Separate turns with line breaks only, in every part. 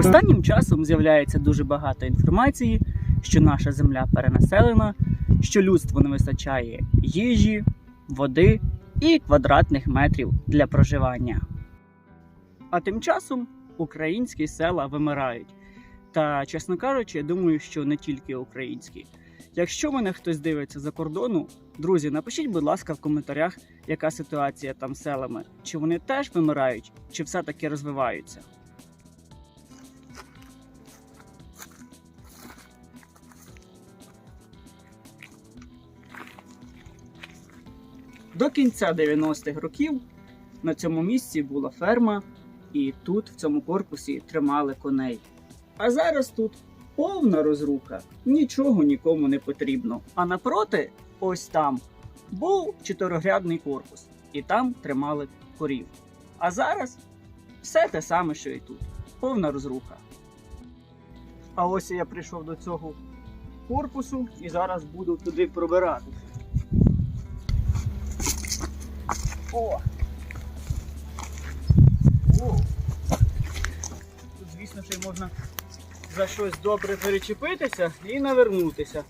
Останнім часом з'являється дуже багато інформації, що наша земля перенаселена, що людству не вистачає їжі, води і квадратних метрів для проживання. А тим часом українські села вимирають. Та, чесно кажучи, я думаю, що не тільки українські. Якщо мене хтось дивиться за кордону, друзі, напишіть, будь ласка, в коментарях, яка ситуація там з селами. Чи вони теж вимирають, чи все-таки розвиваються. До кінця 90-х років на цьому місці була ферма, і тут, в цьому корпусі, тримали коней. А зараз тут повна розруха, нічого нікому не потрібно. А напроти, ось там, був чотирогрядний корпус, і там тримали корів. А зараз все те саме, що і тут. Повна розруха. А ось я прийшов до цього корпусу і зараз буду туди пробиратися. О! О! Тут, звісно, ще й можна за щось добре перечепитися і навернутися.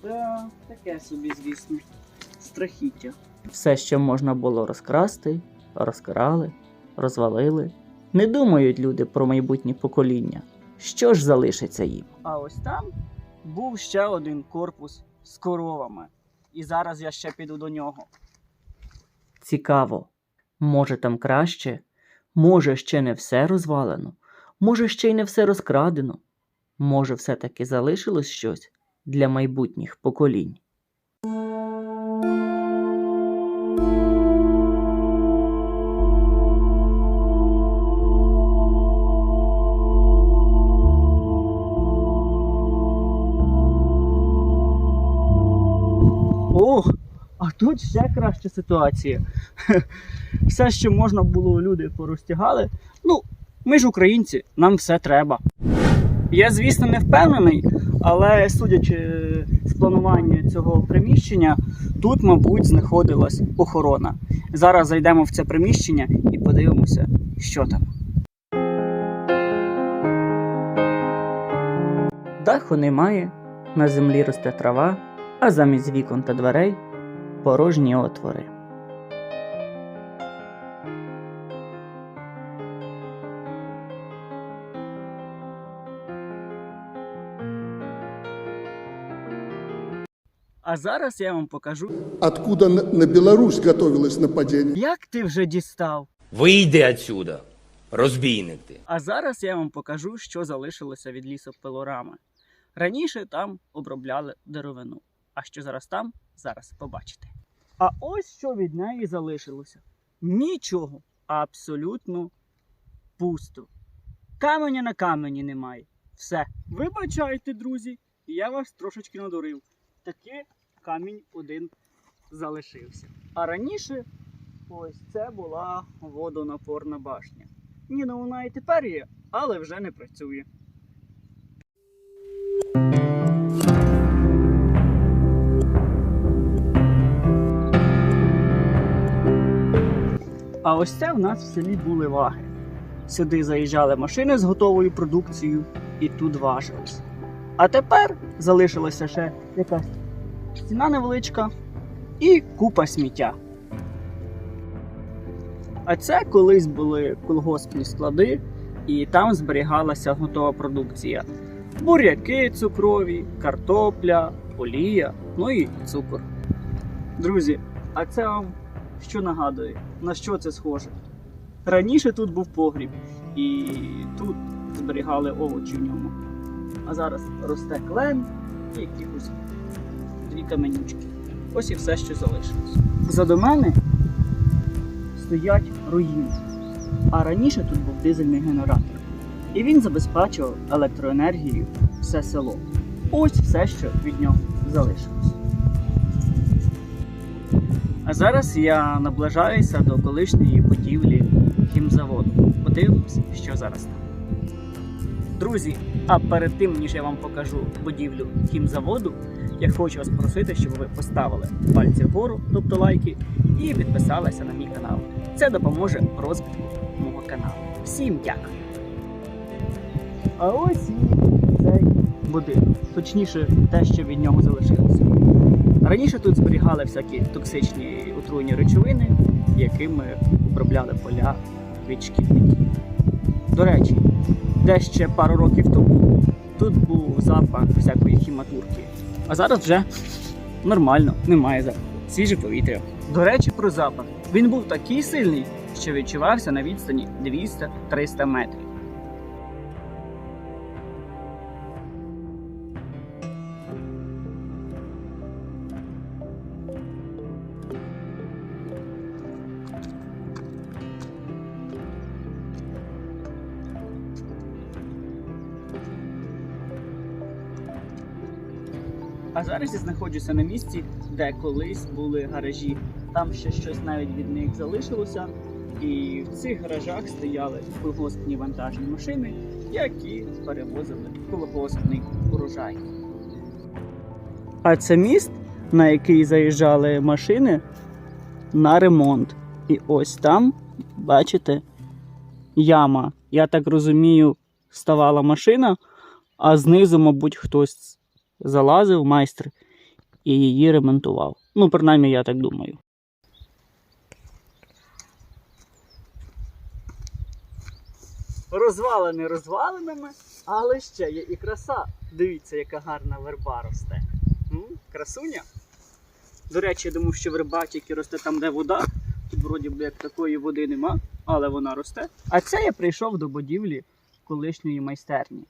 Та таке собі, звісно, страхіття. Все, що можна було розкрасти, розкрали, розвалили. Не думають люди про майбутнє покоління. Що ж залишиться їм? А ось там був ще один корпус з коровами. І зараз я ще піду до нього. Цікаво. Може там краще? Може, ще не все розвалено? Може, ще й не все розкрадено? Може, все-таки залишилось щось для майбутніх поколінь? Ох, а тут ще краща ситуація. Все, що можна було, люди порозтягали. Ну, ми ж українці, нам все треба. Я, звісно, не впевнений, але судячи з планування цього приміщення, тут, мабуть, знаходилась охорона. Зараз зайдемо в це приміщення і подивимося, що там. Даху немає, на землі росте трава, а замість вікон та дверей порожні отвори. А зараз я вам покажу,
откуда на на Беларусь готовилось нападение.
як ти вже дістав.
Вийди отсюда, розбійник ти.
А зараз я вам покажу, що залишилося від лісопилорами. Раніше там обробляли деревину. А що зараз там, зараз побачите. А ось що від неї залишилося. Нічого. Абсолютно пусто. Каменя на камені немає. Все. Вибачайте, друзі, я вас трошечки надурив. Таки камінь один залишився. А раніше ось це була водонапорна башня. Ні, ну вона і тепер є, але вже не працює. А ось це в нас в селі були ваги. Сюди заїжджали машини з готовою продукцією і тут важились. А тепер залишилася ще якась стіна невеличка і купа сміття. А це колись були колгоспні склади, і там зберігалася готова продукція: буряки цукрові, картопля, олія, ну і цукор. Друзі, а це вам що нагадує? На що це схоже? Раніше тут був погріб, і тут зберігали овочі в ньому. А зараз росте клен і якихось дві каменючки. Ось і все, що залишилось. Позаду мене стоять руїни. А раніше тут був дизельний генератор. І він забезпечував електроенергією все село. Ось все, що від нього залишилось. А зараз я наближаюся до колишньої будівлі хімзаводу. Подивимось, що зараз там. Друзі, а перед тим, ніж я вам покажу будівлю хімзаводу, я хочу вас просити, щоб ви поставили пальці вгору, тобто лайки, і підписалися на мій канал. Це допоможе розвитку мого каналу. Всім дякую. А ось і цей будинок. Точніше, те, що від нього залишилося. Раніше тут зберігали всякі токсичні отруйні речовини, якими обробляли поля від. До речі, де ще пару років тому тут був запах всякої хіматурки. А зараз вже нормально, немає запаху. Свіже повітря. До речі, про запах. Він був такий сильний, що відчувався на відстані 200-300 метрів. А зараз я знаходжуся на місці, де колись були гаражі. Там ще щось навіть від них залишилося. І в цих гаражах стояли колгоспні вантажні машини, які перевозили колгоспний урожай. А це міст, на який заїжджали машини на ремонт. І ось там, бачите, яма. Я так розумію, ставала машина, а знизу, мабуть, хтось залазив майстер і її ремонтував. Ну, принаймні, я так думаю. Розвалини розвалинами, але ще є і краса. Дивіться, яка гарна верба росте. М? Красуня. До речі, я думав, що верба тільки росте там, де вода. Тут вроді би як такої води нема, але вона росте. А це я прийшов до будівлі колишньої майстерні.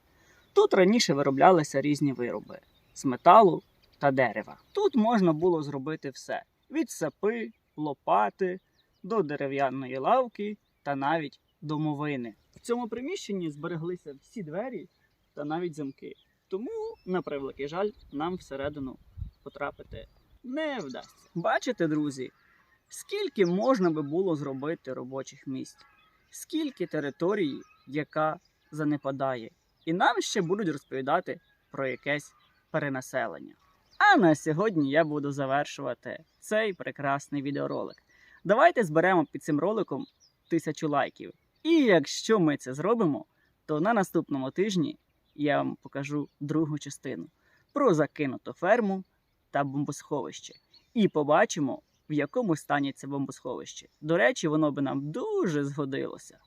Тут раніше вироблялися різні вироби з металу та дерева. Тут можна було зробити все: від сапи, лопати до дерев'яної лавки та навіть домовини. В цьому приміщенні збереглися всі двері та навіть замки. Тому, на превеликий жаль, нам всередину потрапити не вдасться. Бачите, друзі, скільки можна би було зробити робочих місць, скільки території, яка занепадає, і нам ще будуть розповідати про якесь перенаселення. А на сьогодні я буду завершувати цей прекрасний відеоролик. Давайте зберемо під цим роликом тисячу лайків. І якщо ми це зробимо, то на наступному тижні я вам покажу другу частину про закинуту ферму та бомбосховище. І побачимо, в якому стані це бомбосховище. До речі, воно би нам дуже згодилося.